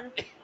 are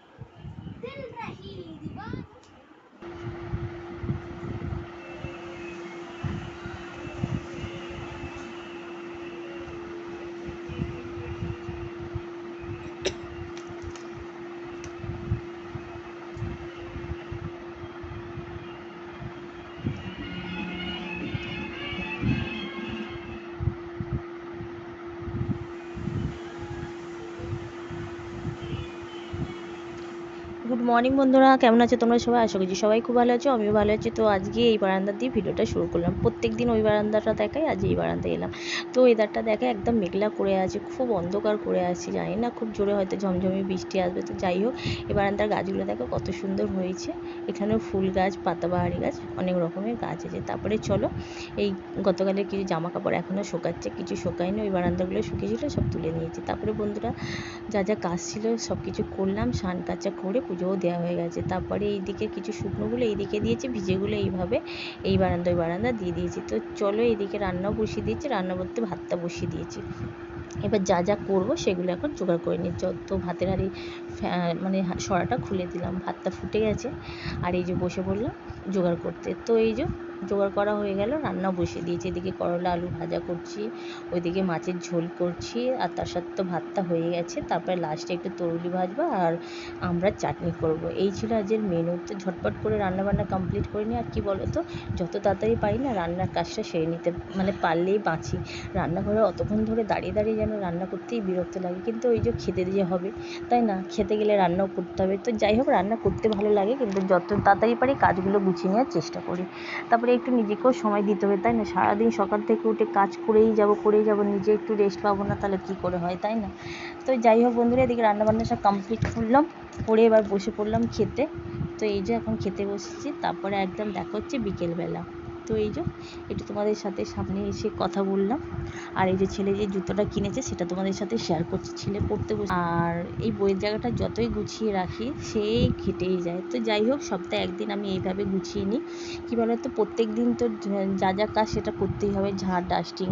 morning বন্ধুরা। কেমন আছো তোমরা সবাই? আশা করছি সবাই খুব ভালো আছো, আমিও ভালো আছি। তো আজকে এই বারান্দা দিয়ে ভিডিওটা শুরু করলাম। প্রত্যেক দিন ওই বারান্দাটা দেখাই, আজ এই বারান্দায় এলাম। তো ওয়েদারটা দেখে একদম মেঘলা করে আছে, খুব অন্ধকার করে আছে, জানি না, খুব জোরে হয়তো ঝমঝমে বৃষ্টি আসবে, তো যাই হোক, এই বারান্দার গাছগুলো দেখো কত সুন্দর হয়েছে। এখানেও ফুল গাছ পাতাবাহারি গাছ, অনেক রকমের গাছ আছে। তারপরে চলো, এই গতকালের কিছু জামা কাপড় এখনও শোকাচ্ছে, কিছু শোকায়নি, ওই বারান্দাগুলো শুকিয়েছিল, সব তুলে নিয়েছি। তারপরে বন্ধুরা, যা যা কাজ ছিল সব কিছু করলাম, স্নান কাচা করে পুজোও দেওয়া হয়ে গেছে। তারপরে এইদিকে কিছু শুকনোগুলো এইদিকে দিয়েছি, ভিজেগুলো এইভাবে এই বারান্দা ওই বারান্দা দিয়ে দিয়েছি। তো চলো এইদিকে রান্নাও বসিয়ে দিয়েছি রান্না বলতে ভাতটা বসিয়ে দিয়েছি। এবার যা যা করব সেগুলো এখন জোগাড় করে নিই যত ভাতের হাঁড়ি মানে সরাটা খুলে দিলাম, ভাতটা ফুটে গেছে। আর এই যে বসে পড়লাম জোগাড় করতে। তো এই যে জোগাড় করা হয়ে গেল রান্না বসিয়ে দিয়েছি। এদিকে করলা, আলু ভাজা করছি, ওইদিকে মাছের ঝোল করছি, আর তার সাথে তো ভাতটা হয়ে গেছে। তারপরে লাস্টে একটু তরুলি ভাজবো আর আমরা চাটনি করব। এই ছিল আজকের মেনু তো ঝটপট করে রান্নাবান্না কমপ্লিট করে নিই আর কি বলো তো যত তাড়াতাড়ি পারি না রান্নার কাজটা সেরে নিতে মানে পারলেই বাঁচি। রান্নাঘরে অতক্ষণ ধরে দাঁড়িয়ে দাঁড়িয়ে যেন রান্না করতেই বিরক্ত লাগে, কিন্তু ওই যে খেতে দিয়ে হবে, তাই না? খেতে গেলে রান্নাও করতে হবে। তো যাই হোক, রান্না করতে ভালো লাগে, কিন্তু যত তাড়াতাড়ি পারি কাজগুলো গুছিয়ে নেওয়ার চেষ্টা করি। তারপরে একটু নিজেকেও সময় দিতে হবে, তাই না? সারাদিন সকাল থেকে উঠে কাজ করেই যাব করেই যাব, নিজে একটু রেস্ট পাবো না, তাহলে কী করে হয়, তাই না? তো যাই হোক বন্ধুরা, এদিকে রান্নাবান্না সব কমপ্লিট করলাম, করে এবার বসে পড়লাম খেতে। তো এই যে এখন খেতে বসেছি, তারপরে একদম দেখা হচ্ছে বিকেলবেলা। তো এই যে, একটু তোমাদের সাথে সামনে এসে কথা বললাম। আর এই যে ছেলে যে জুতোটা কিনেছে, সেটা তোমাদের সাথে শেয়ার করছি, ছেলে পড়তে বসে। আর এই বইয়ের জায়গাটা যতই গুছিয়ে রাখি, সে ঘেটেই যায়। তো যাই হোক, সপ্তাহে একদিন আমি এইভাবে গুছিয়ে নিই। কী বলতো প্রত্যেক দিন তো যা যা কাজ সেটা করতেই হবে, ঝাড় ডাস্টিং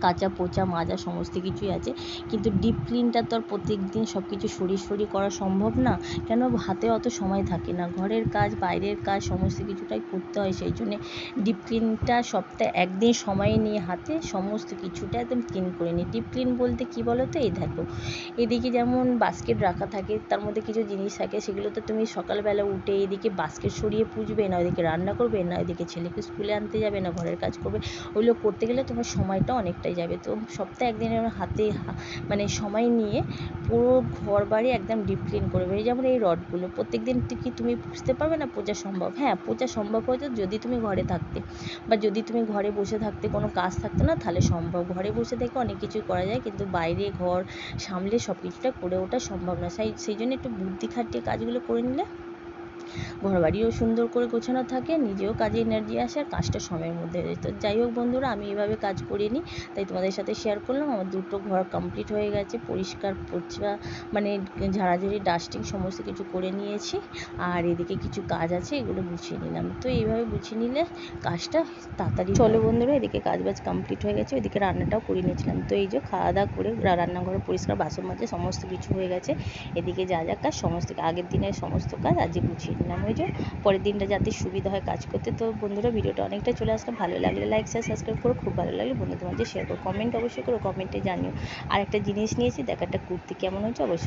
কাচা পচা, মাজা সমস্ত কিছুই আছে। কিন্তু ডিপ ক্লিনটা তো আর প্রত্যেক দিন সব কিছু সরিয়ে সরিয়ে করা সম্ভব না। কেন? হাতে অত সময় থাকে না। ঘরের কাজ, বাইরের কাজ, সমস্ত কিছুটাই করতে হয় সেই জন্যে ডিপ ক্লিনটা সপ্তাহে একদিন সময় নিয়ে হাতে সমস্ত কিছুটা একদম ক্লিন করে নিই। ডিপ ক্লিন বলতে কী বলো তো এই দেখো, এদিকে যেমন বাস্কেট রাখা থাকে, তার মধ্যে কিছু জিনিস থাকে, সেগুলো তো তুমি সকালবেলা উঠে এদিকে বাস্কেট সরিয়ে পুজবে, না ওইদিকে রান্না করবে, না ওইদিকে ছেলেকে স্কুলে আনতে যাবে, না ঘরের কাজ করবে। ওইগুলো করতে গেলে তোমার সময়টা অনেকটা কাটাই যাবে। তো সপ্তাহে একদিন হাতে মানে সময় নিয়ে পুরো ঘর বাড়ি একদম ডিপ ক্লিন করবে যেমন এই রডগুলো প্রত্যেক দিন কি তুমি পুষতে পারবে না পোচা সম্ভব? হ্যাঁ পোচা সম্ভব হয়তো যদি তুমি ঘরে থাকতে বা যদি তুমি ঘরে বসে থাকতে কোনো কাজ থাকতো না, তাহলে সম্ভব। ঘরে বসে থেকে অনেক কিছুই করা যায়, কিন্তু বাইরে ঘর সামলে সব কিছুটা করে ওঠা সম্ভব না। সেই সেই জন্য একটু বুদ্ধি খাটিয়ে কাজগুলো করে নিলে ঘরবাড়িও সুন্দর করে গোছানো থাকে, নিজেও কাজে এনার্জি আসে আর কাজটা সময়ের মধ্যে হয়ে তো যাই হোক বন্ধুরা, আমি এভাবে কাজ করে নিই তাই তোমাদের সাথে শেয়ার করলাম। আমার দুটো ঘর কমপ্লিট হয়ে গেছে, পরিষ্কার পরিষ্কার মানে ঝাড়াঝাড়ি ডাস্টিং সমস্ত কিছু করে নিয়েছি আর এদিকে কিছু কাজ আছে, এগুলো গুছিয়ে নিলাম। তো এইভাবে গুছিয়ে নিলে কাজটা তাড়াতাড়ি চলো বন্ধুরা, এদিকে কাজ বাজ কমপ্লিট হয়ে গেছে, ওইদিকে রান্নাটাও করে নিয়েছিলাম। তো এই যে খাওয়া দাওয়া করে রান্নাঘরে পরিষ্কার, বাসন মাজে, সমস্ত কিছু হয়ে গেছে। এদিকে যা যা কাজ, সমস্ত আগের দিনের সমস্ত কাজ আজকে গুছিয়ে নিলাম ওই যে পরের দিনটা যাতে সুবিধা হয় কাজ করতে। তো বন্ধুরা, ভিডিওটা অনেকটা চলে আসলাম ভালো লাগলে লাইক শেয়ার সাবস্ক্রাইব করো। খুব ভালো লাগলে বন্ধুদের মাঝে শেয়ার করো। কমেন্ট অবশ্যই করো কমেন্টে জানিও। আর একটা জিনিস নিয়েছি, দেখ একটা কুর্তি কেমন হয়েছে, অবশ্যই